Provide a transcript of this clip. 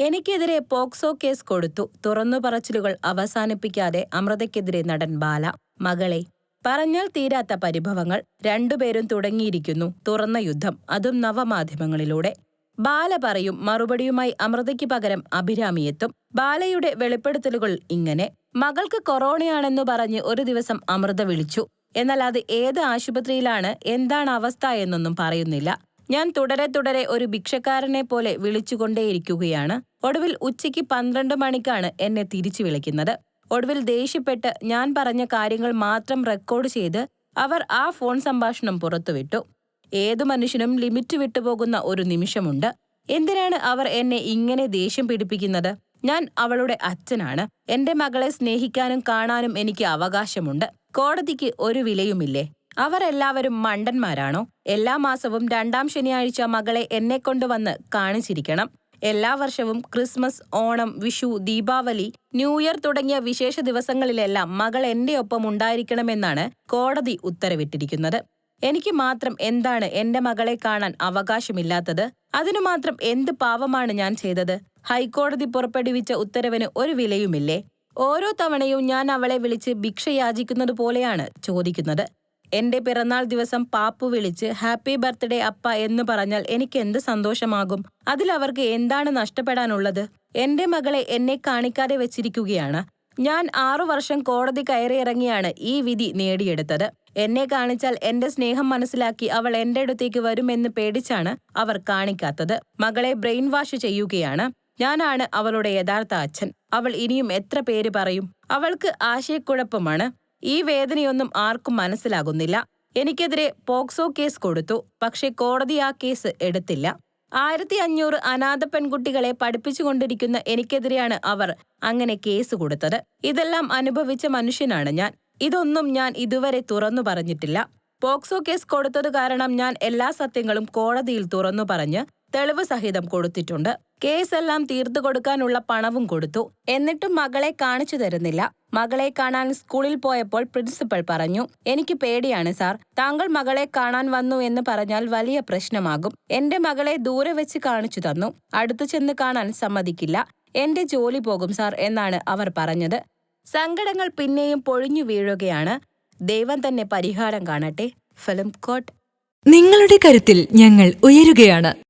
എനിക്കെതിരെ POCSO case കൊടുത്തു. തുറന്നു പറച്ചിലുകൾ അവസാനിപ്പിക്കാതെ അമൃതയ്ക്കെതിരെ നടൻ ബാല. മകളെ പറഞ്ഞാൽ തീരാത്ത പരിഭവങ്ങൾ രണ്ടുപേരും തുടങ്ങിയിരിക്കുന്നു. തുറന്ന യുദ്ധം അതും നവമാധ്യമങ്ങളിലൂടെ. ബാല പറയും മറുപടിയുമായി അമൃതയ്ക്ക് പകരം അഭിരാമി എത്തും. ബാലയുടെ വെളിപ്പെടുത്തലുകൾ ഇങ്ങനെ. മകൾക്ക് കൊറോണയാണെന്നു പറഞ്ഞ് ഒരു ദിവസം അമൃത വിളിച്ചു. എന്നാൽ അത് ഏത് ആശുപത്രിയിലാണ് എന്താണ് അവസ്ഥ എന്നൊന്നും പറയുന്നില്ല. ഞാൻ തുടരെ തുടരെ ഒരു ഭിക്ഷക്കാരനെ പോലെ വിളിച്ചുകൊണ്ടേയിരിക്കുകയാണ്. ഒടുവിൽ ഉച്ചയ്ക്ക് പന്ത്രണ്ട് മണിക്കാണ് എന്നെ തിരിച്ചു വിളിക്കുന്നത്. ഒടുവിൽ ദേഷ്യപ്പെട്ട് ഞാൻ പറഞ്ഞ കാര്യങ്ങൾ മാത്രം റെക്കോർഡ് ചെയ്ത് അവർ ആ ഫോൺ സംഭാഷണം പുറത്തുവിട്ടു. ഏതു മനുഷ്യനും ലിമിറ്റ് വിട്ടുപോകുന്ന ഒരു നിമിഷമുണ്ട്. എന്തിനാണ് അവർ എന്നെ ഇങ്ങനെ ദേഷ്യം പിടിപ്പിക്കുന്നത്? ഞാൻ അവളുടെ അച്ഛനാണ്. എന്റെ മകളെ സ്നേഹിക്കാനും കാണാനും എനിക്ക് അവകാശമുണ്ട്. കോടതിക്ക് ഒരു വിലയുമില്ലേ? അവരെല്ലാവരും മണ്ടന്മാരാണോ? എല്ലാ മാസവും രണ്ടാം ശനിയാഴ്ച മകളെ എന്നെ കൊണ്ടുവന്ന് കാണിച്ചിരിക്കണം. എല്ലാ വർഷവും Christmas Onam Vishu Deepavali new year തുടങ്ങിയ വിശേഷ ദിവസങ്ങളിലെല്ലാം മകൾ എന്റെ ഒപ്പം ഉണ്ടായിരിക്കണമെന്നാണ് കോടതി ഉത്തരവിട്ടിരിക്കുന്നത്. എനിക്ക് മാത്രം എന്താണ് എന്റെ മകളെ കാണാൻ അവകാശമില്ലാത്തത്? അതിനു മാത്രം എന്ത് പാവമാണ് ഞാൻ ചെയ്തത്? ഹൈക്കോടതി പുറപ്പെടുവിച്ച ഉത്തരവിന് ഒരു വിലയുമില്ലേ? ഓരോ തവണയും ഞാൻ അവളെ വിളിച്ച് ഭിക്ഷ ചോദിക്കുന്നത്. എന്റെ പിറന്നാൾ ദിവസം പാപ്പു വിളിച്ച് ഹാപ്പി ബർത്ത്ഡേ അപ്പ എന്ന് പറഞ്ഞാൽ എനിക്ക് എന്ത് സന്തോഷമാകും? അതിൽ അവർക്ക് എന്താണ് നഷ്ടപ്പെടാനുള്ളത്? എന്റെ മകളെ എന്നെ കാണിക്കാതെ വെച്ചിരിക്കുകയാണ്. ഞാൻ ആറു വർഷം കോടതി കയറിയിറങ്ങിയാണ് ഈ വിധി നേടിയെടുത്തത്. എന്നെ കാണിച്ചാൽ എന്റെ സ്നേഹം മനസ്സിലാക്കി അവൾ എന്റെ അടുത്തേക്ക് വരുമെന്ന് പേടിച്ചാണ് അവർ കാണിക്കാത്തത്. മകളെ ബ്രെയിൻ വാഷ് ചെയ്യുകയാണ്. ഞാനാണ് അവളുടെ യഥാർത്ഥ അച്ഛൻ. അവൾ ഇനിയും എത്ര പേര് പറയും? അവൾക്ക് ആശയക്കുഴപ്പമാണ്. ഈ വേദനയൊന്നും ആർക്കും മനസ്സിലാകുന്നില്ല. എനിക്കെതിരെ പോക്സോ കേസ് കൊടുത്തു. പക്ഷെ കോടതി ആ കേസ് എടുത്തില്ല. ആയിരത്തി അഞ്ഞൂറ് അനാഥ പെൺകുട്ടികളെ പഠിപ്പിച്ചുകൊണ്ടിരിക്കുന്ന എനിക്കെതിരെയാണ് അവർ അങ്ങനെ കേസ് കൊടുത്തത്. ഇതെല്ലാം അനുഭവിച്ച മനുഷ്യനാണ് ഞാൻ. ഇതൊന്നും ഞാൻ ഇതുവരെ തുറന്നു പറഞ്ഞിട്ടില്ല. പോക്സോ കേസ് കൊടുത്തത് കാരണം ഞാൻ എല്ലാ സത്യങ്ങളും കോടതിയിൽ തുറന്നു പറഞ്ഞ് തെളിവ് സഹിതം കൊടുത്തിട്ടുണ്ട്. കേസെല്ലാം തീർത്തു കൊടുക്കാനുള്ള പണവും കൊടുത്തു. എന്നിട്ടും മകളെ കാണിച്ചു തരുന്നില്ല. മകളെ കാണാൻ സ്കൂളിൽ പോയപ്പോൾ പ്രിൻസിപ്പൽ പറഞ്ഞു എനിക്ക് പേടിയാണ് സാർ. താങ്കൾ മകളെ കാണാൻ വന്നു എന്ന് പറഞ്ഞാൽ വലിയ പ്രശ്നമാകും. എന്റെ മകളെ ദൂരെ വെച്ച് കാണിച്ചു തന്നു. അടുത്തു ചെന്ന് കാണാൻ സമ്മതിക്കില്ല. എന്റെ ജോലി പോകും സാർ എന്നാണ് അവർ പറഞ്ഞത്. സങ്കടങ്ങൾ പിന്നെയും പൊഴിഞ്ഞു വീഴുകയാണ്. ദൈവം തന്നെ പരിഹാരം കാണട്ടെ. ഫിലിം കോട്ട്. നിങ്ങളുടെ കരുത്തിൽ ഞങ്ങൾ ഉയരുകയാണ്.